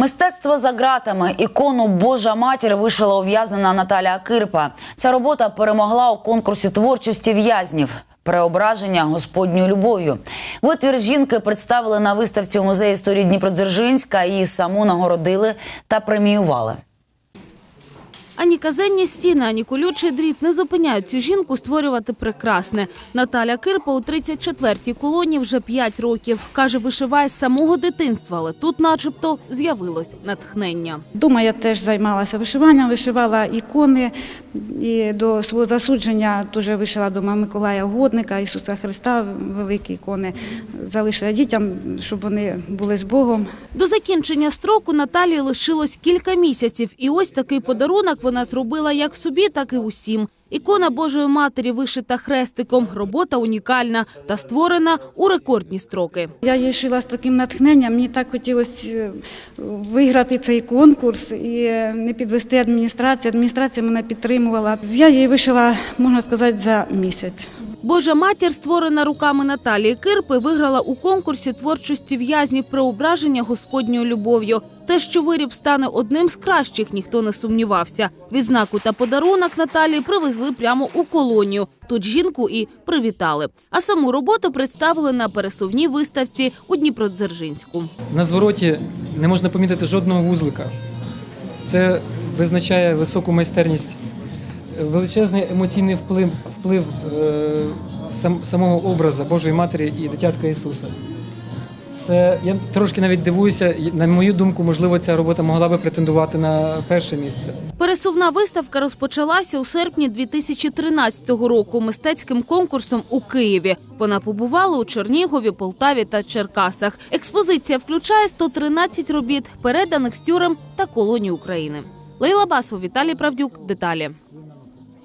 Мистецтво за ґратами. Ікону Божа матір вишила ув'язнена Наталія Кирпа. Ця робота перемогла у конкурсі творчості в'язнів. Преображення Господньою любов'ю. Витвір жінки представили на виставці у музеї історії Дніпродзержинська. Її саму нагородили та преміювали. Ані казенні стіни, ані колючий дріт не зупиняють цю жінку створювати прекрасне. Наталя Кирпа у 34-й колонії вже 5 років. Каже, вишиває з самого дитинства, але тут начебто з'явилось натхнення. Дома я теж займалася вишиванням, вишивала ікони. І до свого засудження теж вишила дома Миколая Угодника, Ісуса Христа, великі ікони. Залишила дітям, щоб вони були з Богом. До закінчення строку Наталії лишилось кілька місяців, і ось такий подарунок вона зробила як собі, так і усім. Ікона Божої Матері вишита хрестиком. Робота унікальна та створена у рекордні строки. Я її шила з таким натхненням. Мені так хотілося е, виграти цей конкурс і е, не підвести адміністрацію. Адміністрація мене підтримувала. Я її вишила, можна сказати, за місяць. Божа матір, створена руками Наталії Кирпи, виграла у конкурсі творчості в'язнів преображення Господньою любов'ю. Те, що виріб стане одним з кращих, ніхто не сумнівався. Відзнаку та подарунок Наталії привезли прямо у колонію. Тут жінку і привітали. А саму роботу представили на пересувній виставці у Дніпродзержинську. На звороті не можна помітити жодного вузлика. Це визначає високу майстерність, величезний емоційний вплив, вплив е, сам, самого образу Божої Матері і дитятка Ісуса. Це я трошки навіть дивуюся. На мою думку, можливо, ця робота могла би претендувати на перше місце. Пересувна виставка розпочалася у серпні 2013 року мистецьким конкурсом у Києві. Вона побувала у Чернігові, Полтаві та Черкасах. Експозиція включає 113 робіт, переданих з тюрем та колоній України. Лейла Басов, Віталій Правдюк. Деталі.